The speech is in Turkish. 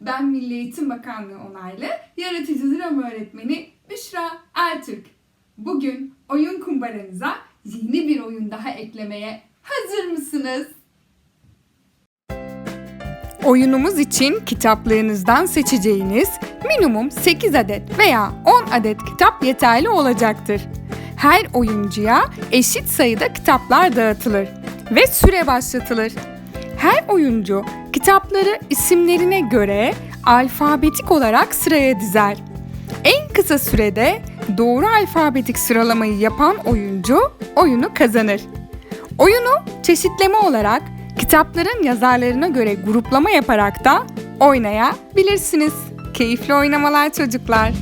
Ben Milli Eğitim Bakanlığı onaylı yaratıcı drama öğretmeni Büşra Ertürk. Bugün oyun kumbaranıza yeni bir oyun daha eklemeye hazır mısınız? Oyunumuz için kitaplığınızdan seçeceğiniz minimum 8 adet veya 10 adet kitap yeterli olacaktır. Her oyuncuya eşit sayıda kitaplar dağıtılır ve süre başlatılır. Her oyuncu kitapları isimlerine göre alfabetik olarak sıraya dizer. En kısa sürede doğru alfabetik sıralamayı yapan oyuncu oyunu kazanır. Oyunu çeşitleme olarak kitapların yazarlarına göre gruplama yaparak da oynayabilirsiniz. Keyifli oynamalar çocuklar.